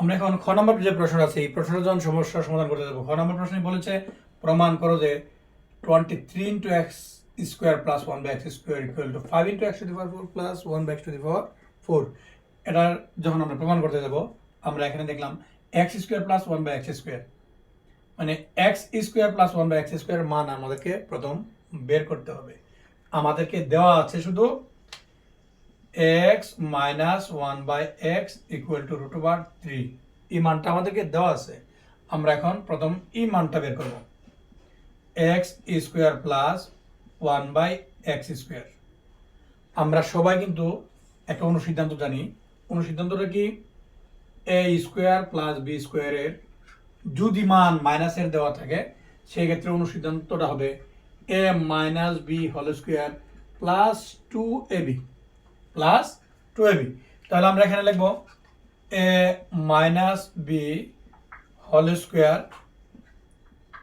আমরা এখন খ নম্বর যে প্রশ্ন আছে, এই প্রশ্নের জন্য সমস্যার সমাধান করতে দেবো খ নম্বর প্রশ্নে বলেছে, প্রমাণ করো যে twenty three into x square plus one by x square equal to five into x to four plus one by x to power four এটার যখন আমরা প্রমাণ করতে দেবো আমরা এখানে দেখলাম x square plus one by x square মানে x square plus one by x square মান আমাদেরকে প্রথম বের করতে হবে। আমাদেরকে দেওয়া আছে শুধু x minus one by x equal to root over three. এই মানটা আমাদেরকে দেওয়া আছে। আমরা এখন প্রথম এই মানটা বের করব। X square plus one by x square. আমরা সবাই কিন্তু একটা অনুসিদ্ধান্ত জানি। অনুসিদ্ধান্তটা কি? এ স্কোয়ার প্লাস বি স্কোয়ারের যদি মান মাইনাসের দেওয়া থাকে, সেই ক্ষেত্রে অনুসিদ্ধান্তটা হবে a minus b whole square plus two a b. Plus two a b তাহলে আমরা এখানে লিখব a minus b whole square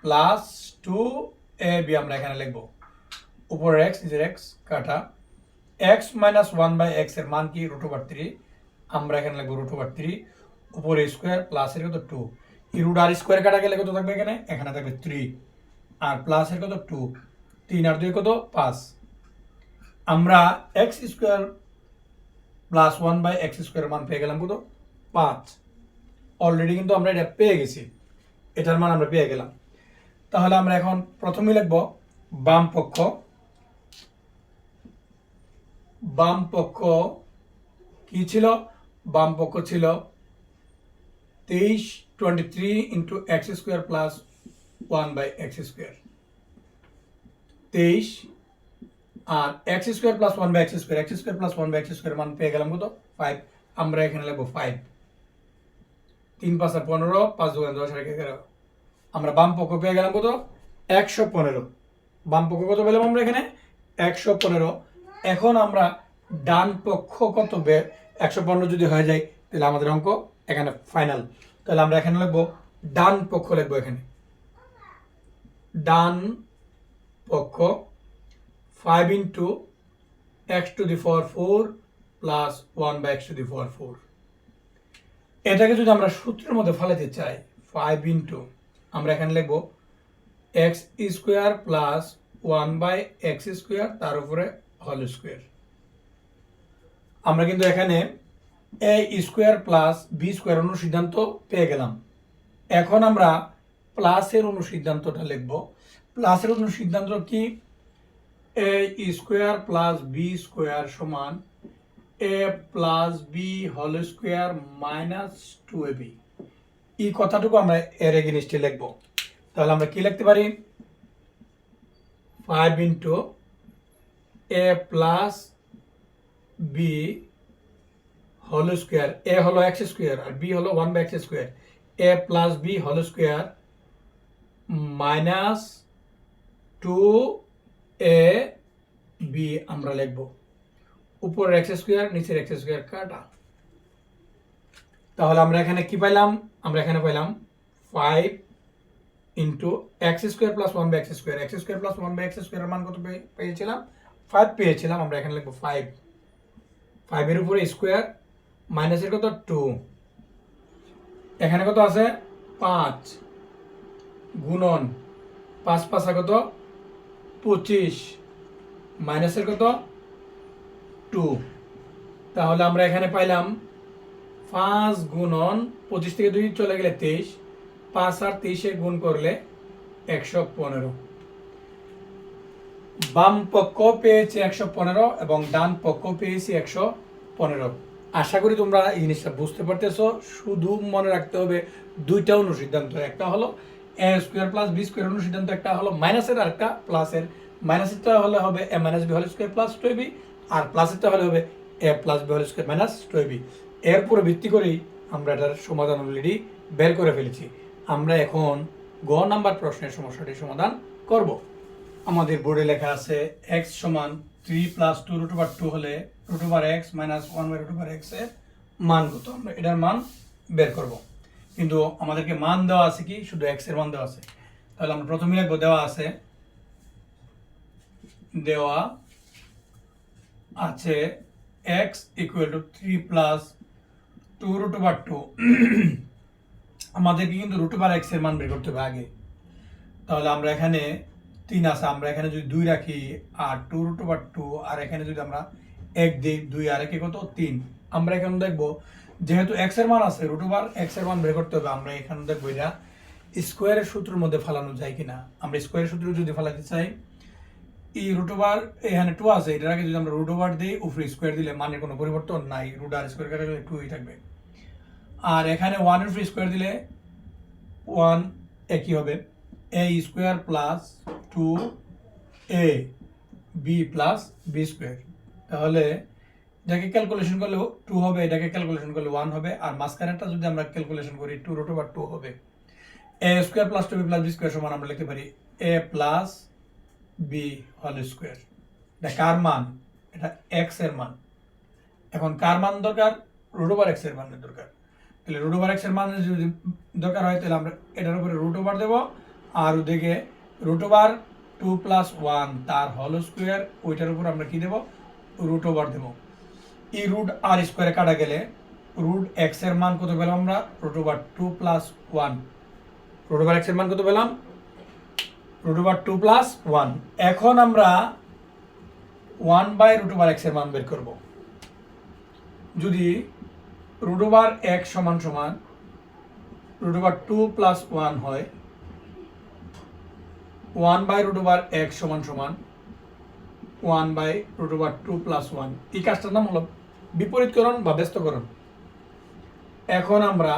plus two a b আমরা এখানে লিখব। উপরে এক্স নিজের এক্স কাটা। এক্স মাইনাস ওয়ান বাই এক্সের মান কি? রুট ওভার থ্রি আমরা এখানে লিখব রুট ওভার থ্রি উপরে স্কোয়ার প্লাসের কত? টু এই রুট আর স্কোয়ার কাটা গেলে কত থাকবে এখানে? এখানে থাকবে থ্রি আর প্লাসের কত? টু তিন আর দুই কত? পাঁচ। আমরা x square plus one by x square মান পেয়ে গেলাম কত? পাঁচ। অলরেডি কিন্তু আমরা এটা পেয়ে গেছি। এটার মান আমরা পেয়ে গেলাম। তাহলে আমরা এখন প্রথমে লিখব বাম পক্ষ। বাম পক্ষ কি ছিল? বাম পক্ষ ছিল তেইশ twenty three into x square plus one by x square তেইশ আর x square plus one by x square x square plus one by x square মান পেয়ে গেলাম কত? ফাইভ আমরা এখানে লিখব ফাইভ তিন পাঁচ আর পনেরো, পাঁচ দু দশ আর এগারো। আমরা বাম পক্ষ পেয়ে গেলাম কত? একশো পনেরো। বাম পক্ষ কত পেলাম আমরা এখানে? একশো পনেরো। এখন আমরা ডান পক্ষ কত একশো পনেরো যদি হয়ে যায়, তাহলে আমাদের অঙ্ক এখানে ফাইনাল তাহলে আমরা এখানে লিখব ডান পক্ষ লিখব এখানে। ডান পক্ষ five into x to the four four plus one by x to the four four এটাকে যদি আমরা সূত্রের মধ্যে ফেলাতে চাই ফাইভ ইন্টু আমরা এখানে লিখব x square plus one by x square তার উপরে হল স্কোয়ার আমরা কিন্তু এখানে a square plus b square অনুসিদ্ধান্ত পেয়ে গেলাম। এখন আমরা প্লাসের অনুসিদ্ধান্তটা লিখব। প্লাসের অনুসিদ্ধান্ত কি? A square plus b square সমান a plus b whole square minus two a b এই কথাটুকু আমরা এর এগেনিস্টে লিখব। তাহলে আমরা কি লিখতে পারি? Five into a plus b whole square a হলো এক্স স্কোয়ার আর বি হলো one by x square a plus b whole square minus two a b আমরা লিখব। উপরের এক্স স্কোয়ার নিচের এক্স স্কোয়ার কাটা। তাহলে আমরা এখানে কি পাইলাম? আমরা এখানে পাইলাম five into x square plus one by x square x square plus one by x square মান কত পেয়ে- পেয়েছিলাম? ফাইভ পেয়েছিলাম, আমরা এখানে লিখব ফাইভ ফাইভের উপরে স্কোয়ার মাইনাসের কত? টু এখানে কত আছে? পাঁচ। গুণন পাঁচ পাঁচা কত? পঁচিশ। মাইনাসের কত? টু। তাহলে আমরা এখানে পাইলাম পাঁচ গুণন পঁচিশ থেকে দুই চলে গেলে তেইশ, পাঁচ আর তেইশে গুণ করলে একশো পনেরো। বাম পক্ষ পেয়েছি একশো পনেরো এবং ডান পক্ষ পেয়েছি একশো পনেরো। আশা করি তোমরা এই জিনিসটা বুঝতে পারতেছো। শুধু মনে রাখতে হবে দুইটা অনুসিদ্ধান্ত, একটা হলো a square plus b square অনুসিদ্ধান্ত, একটা হলো মাইনাসের আর একটা প্লাসের মাইনাসেরটা হলে হবে a minus b whole square plus two b আর প্লাসেরটা হলে হবে a plus b whole square minus two b এর উপরে ভিত্তি করেই আমরা এটার সমাধান অলরেডি বের করে ফেলেছি। আমরা এখন গ নাম্বার প্রশ্নের সমস্যাটি সমাধান করব। আমাদের বোর্ডে লেখা আছে এক্স সমান three plus two root over two হলে root over x minus one by root over এক্সের মান কত? আমরা এটার মান বের করব। কিন্তু আমাদেরকে মান দেওয়া আছে কি? শুধু এক্সের মান দেওয়া আছে। তাহলে আমরা প্রথমে লিখব দেওয়া আছে দেওয়া আছে x equal to three plus two root over two আমাদেরকে কিন্তু রুট ওভার এক্সের মান বের করতে হবে আগে। তাহলে আমরা এখানে তিন আছে, আমরা এখানে যদি দুই রাখি, আর টু রুট ওভার টু আর এখানে যদি আমরা এক দিই, দুই আর একে কত? তিন। আমরা এখানে দেখব, যেহেতু এক্সের মান আছে রুট ওভার এক্সের মান বের করতে হবে, আমরা এখানে দেখব এটা স্কোয়ারের সূত্রের মধ্যে ফালানো যায় কিনা। আমরা স্কোয়ারের সূত্র যদি ফালাতে চাই এই রুট ওভার এখানে টু আছে। এটার আগে যদি আমরা রুট ওভার দিই, উপরে স্কোয়ার দিলে মানের কোনো পরিবর্তন নাই। রুট আর স্কোয়ার কাটা গেলে টুই থাকবে। আর এখানে ওয়ানের উপরে স্কোয়ার দিলে ওয়ান একই হবে? A square plus two a b plus b square তাহলে এটাকে ক্যালকুলেশন করলে টু হবে, এটাকে ক্যালকুলেশন করলে ওয়ান হবে। আর মাঝখানেরটা যদি আমরা ক্যালকুলেশন করি টু রুট ওভার টু হবে। A square plus two b plus b square সমান আমরা লিখতে পারি। এ প্লাস বি হল স্কোয়ার এটা কার মান? এটা এক্সের মান। এখন কার মান দরকার? রুট ওভার এক্সের মানের দরকার। তাহলে রুট ওভার এক্সের মান যদি দরকার হয়, তাহলে আমরা এটার উপরে রুট ওভার দেবো। আর ওদিকে root over two plus one তার হল স্কোয়ার ওইটার উপর আমরা কি দেবো? রুট ওভার দেবো। এই রুট আর স্কোয়ারে কাটা গেলে রুট এক্সের মান কত পেলাম আমরা? Root over two plus one root over এক্সের মান কত পেলাম? Root over two plus one এখন আমরা ওয়ান বাই রুট ওভার এক্সের মান বের করব। যদি রুট ওভার এক্স সমান সমান root over two plus one হয় one by root over x সমান সমান one by root over two plus one এই কাজটার নাম হলো বিপরীতকরণ বা ব্যস্তকরণ। এখন আমরা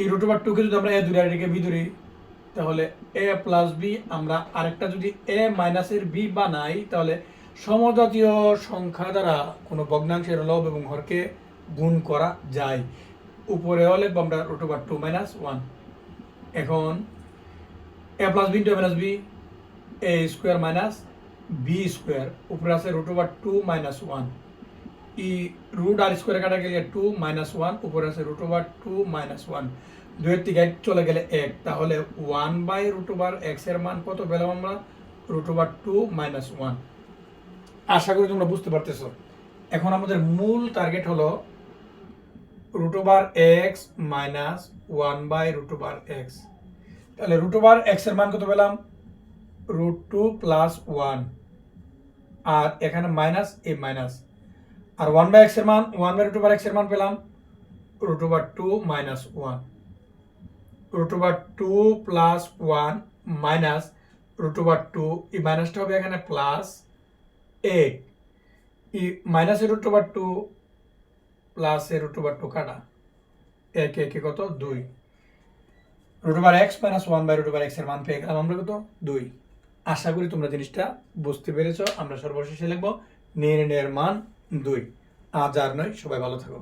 এই রুট ওভার টুকে যদি আমরা এ আর এটাকে বি তাহলে এ প্লাস বি আমরা আরেকটা যদি এ মাইনাসের বি বানাই, তাহলে সমজাতীয় সংখ্যা দ্বারা কোনো ভগ্নাংশের লব এবং হরকে গুণ করা যায়। উপরে হলে আমরা root over two minus one এখন a plus b two minus b a square minus b square উপরে আছে root over two minus one ই রুট আর স্কোয়ারে কাটা গেলে টু মাইনাস ওয়ান উপরে আছে root over two minus one দুয়ের থেকে এক চলে গেলে এক। তাহলে ওয়ান বাই রুট ওভার এক্সের মান কত পেলাম আমরা? Root over two minus one আশা করি তোমরা বুঝতে পারতেছো। এখন আমাদের মূল টার্গেট হলো root over x minus one by root over x তাহলে রুট ওভার এক্সের মান কত পেলাম? রুট টু প্লাস ওয়ান আর এখানে মাইনাস এ মাইনাস আর ওয়ান বাই এক্সের মান ওয়ান বাই রুট ওভার এক্সের মান পেলাম root over two minus one root over two plus one minus root over two এই মাইনাসটা হবে এখানে plus a E a root over two plus root over two কাটা। এক, একে, কত? দুই। Root over x minus one by root over এক্সের মান পেয়ে গেলাম আমরা কত? দুই। আশা করি তোমরা জিনিসটা বুঝতে পেরেছ। আমরা সর্বশেষে লিখব, নির্ণয়ের মান দুই। আজ আর নয় সবাই ভালো থাকো